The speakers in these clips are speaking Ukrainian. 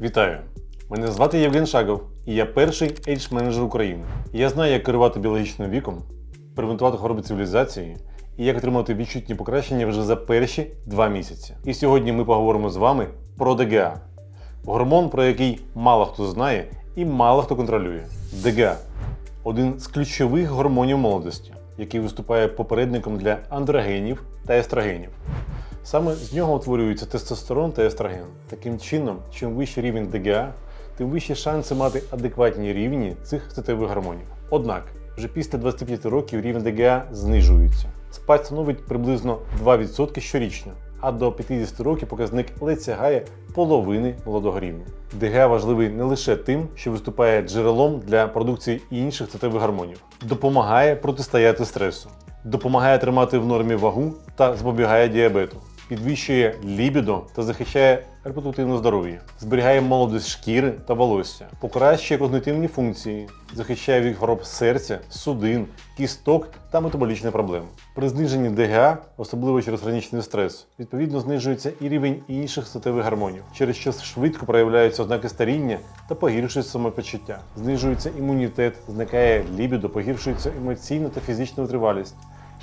Вітаю! Мене звати Євген Шагов, і я перший ейдж-менеджер України. Я знаю, як керувати біологічним віком, превентувати хвороби цивілізації і як отримати відчутні покращення вже за перші два місяці. І сьогодні ми поговоримо з вами про ДГА. Гормон, про який мало хто знає і мало хто контролює. ДГА один з ключових гормонів молодості, який виступає попередником для андрогенів та естрогенів. Саме з нього утворюються тестостерон та естроген. Таким чином, чим вищий рівень ДГА, тим вищі шанси мати адекватні рівні цих статевих гормонів. Однак, вже після 25 років рівень ДГА знижується. Спад становить приблизно 2% щорічно, а до 50 років показник ледь сягає половини молодого рівня. ДГА важливий не лише тим, що виступає джерелом для продукції інших статевих гормонів, допомагає протистояти стресу, допомагає тримати в нормі вагу та запобігає діабету, підвищує лібідо та захищає репродуктивне здоров'я, зберігає молодість шкіри та волосся, покращує когнитивні функції, захищає від хвороб серця, судин, кісток та метаболічних проблем. При зниженні ДГА, особливо через хронічний стрес, відповідно знижується і рівень інших статевих гормонів, через що швидко проявляються ознаки старіння та погіршується самопочуття. Знижується імунітет, зникає лібідо, погіршується емоційна та фізична витривалість,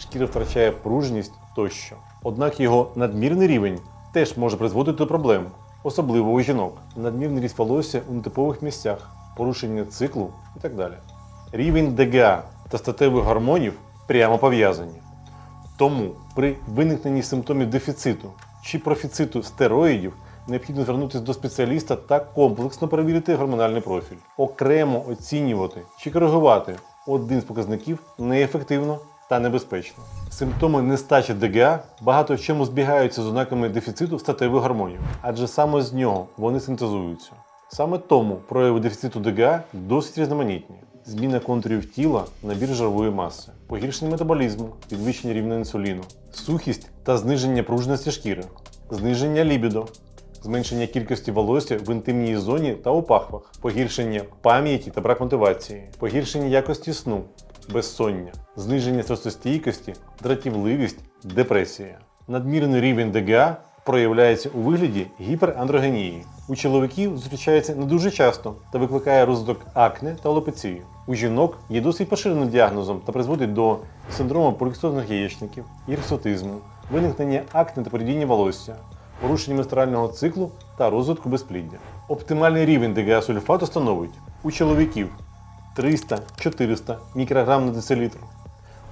шкіра втрачає пружність тощо. Однак його надмірний рівень теж може призводити до проблем, особливо у жінок, надмірний ріст волосся у нетипових місцях, порушення циклу і так далі. Рівень ДГА та статевих гормонів прямо пов'язані. Тому при виникненні симптомів дефіциту чи профіциту стероїдів необхідно звернутися до спеціаліста та комплексно перевірити гормональний профіль. Окремо оцінювати чи коригувати один з показників неефективно та небезпечно. Симптоми нестачі ДГА багато в чому збігаються з ознаками дефіциту статевих гормонів, адже саме з нього вони синтезуються. Саме тому прояви дефіциту ДГА досить різноманітні. Зміна контурів тіла, набір жирової маси, погіршення метаболізму, підвищення рівня інсуліну, сухість та зниження пружності шкіри, зниження лібідо, зменшення кількості волосся в інтимній зоні та у пахвах, погіршення пам'яті та брак мотивації, погіршення якості сну, безсоння, зниження стресостійкості, дратівливість, депресія. Надмірний рівень ДГА проявляється у вигляді гіперандрогенії. У чоловіків зустрічається не дуже часто та викликає розвиток акне та алопеції. У жінок є досить поширеним діагнозом та призводить до синдрому полікстозних яєчників, гірсотизму, виникнення акне та порідіння волосся, порушення менструального циклу та розвитку безпліддя. Оптимальний рівень ДГА сульфату становить у чоловіків 300-400 мікрограм на децилітр,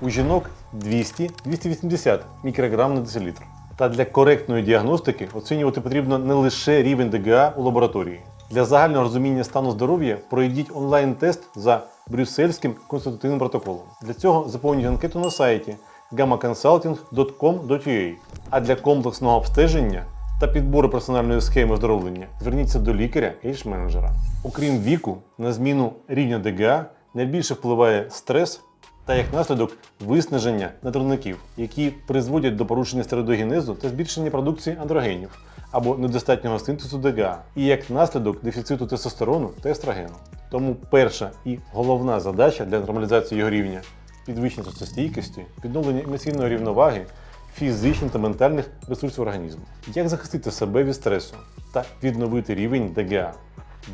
у жінок 200-280 мікрограм на децилітр. Та для коректної діагностики оцінювати потрібно не лише рівень ДГА у лабораторії. Для загального розуміння стану здоров'я пройдіть онлайн-тест за брюссельським консультативним протоколом. Для цього заповніть анкету на сайті gammaconsulting.com.ua. А для комплексного обстеження та підбору персональної схеми оздоровлення зверніться до лікаря ейдж-менеджера. Окрім віку, на зміну рівня ДГА найбільше впливає стрес та як наслідок виснаження надривників, які призводять до порушення стероїдогенезу та збільшення продукції андрогенів або недостатнього синтезу ДГА, і як наслідок дефіциту тестостерону та естрогену. Тому перша і головна задача для нормалізації його рівня підвищення соцстійкості, відновлення емоційної рівноваги, фізичних та ментальних ресурсів організму. Як захистити себе від стресу та відновити рівень ДГА?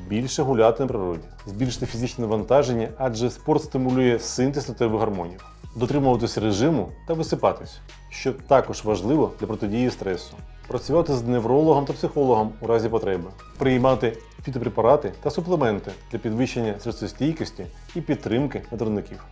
Більше гуляти на природі, збільшити фізичне навантаження, адже спорт стимулює синтез статевих гормонів, дотримуватися режиму та висипатись, що також важливо для протидії стресу, працювати з неврологом та психологом у разі потреби, приймати фітопрепарати та суплементи для підвищення стресостійкості і підтримки надривників.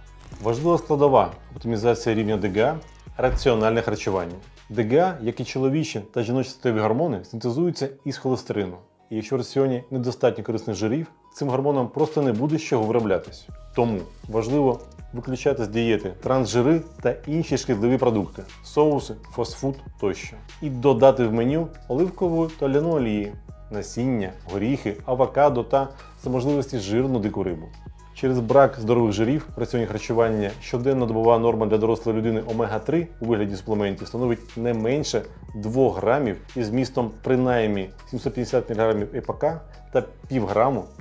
Важлива складова оптимізація рівня ДГА раціональне харчування. ДГА, як і чоловічі та жіночі статеві гормони, синтезуються із холестерину. І якщо в раціоні недостатньо корисних жирів, цим гормонам просто не буде з чого вироблятись. Тому важливо виключати з дієти трансжири та інші шкідливі продукти, соуси, фастфуд тощо. І додати в меню оливкову та ляну олії, насіння, горіхи, авокадо та за можливості жирну дику рибу. Через брак здорових жирів в раціоні харчування щоденна добова норма для дорослої людини омега-3 у вигляді суплементів становить не менше 2 грамів із змістом принаймні 750 мг ЕПК та пів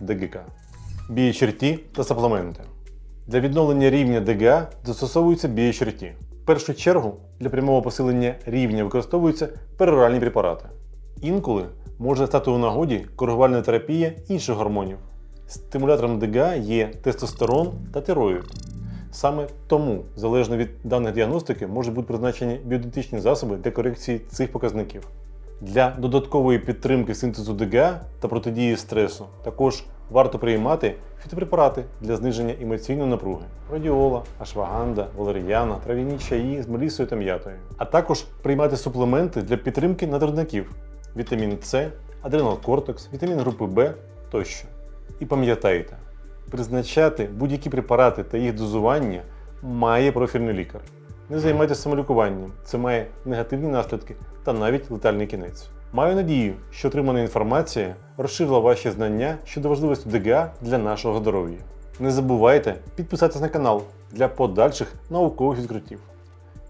ДГК. Бієчерті та суплементи. Для відновлення рівня ДГА застосовуються бієчерті. В першу чергу для прямого посилення рівня використовуються пероральні препарати. Інколи може стати у нагоді коригувальна терапія інших гормонів. Стимулятором ДГА є тестостерон та тироїд. Саме тому, залежно від даних діагностики, можуть бути призначені біодентичні засоби для корекції цих показників. Для додаткової підтримки синтезу ДГА та протидії стресу також варто приймати фітопрепарати для зниження емоційної напруги радіола, ашваганда, валеріяна, трав'яні чаї з мелісою та м'ятою, а також приймати суплементи для підтримки надривників вітамін С, адренал-кортекс, вітамін групи В тощо. І пам'ятайте, призначати будь-які препарати та їх дозування має профільний лікар. Не займайтеся самолікуванням, це має негативні наслідки та навіть летальний кінець. Маю надію, що отримана інформація розширила ваші знання щодо важливості ДГА для нашого здоров'я. Не забувайте підписатися на канал для подальших наукових відкриттів.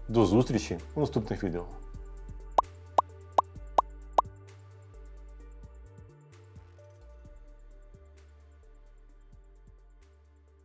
До зустрічі у наступних відео.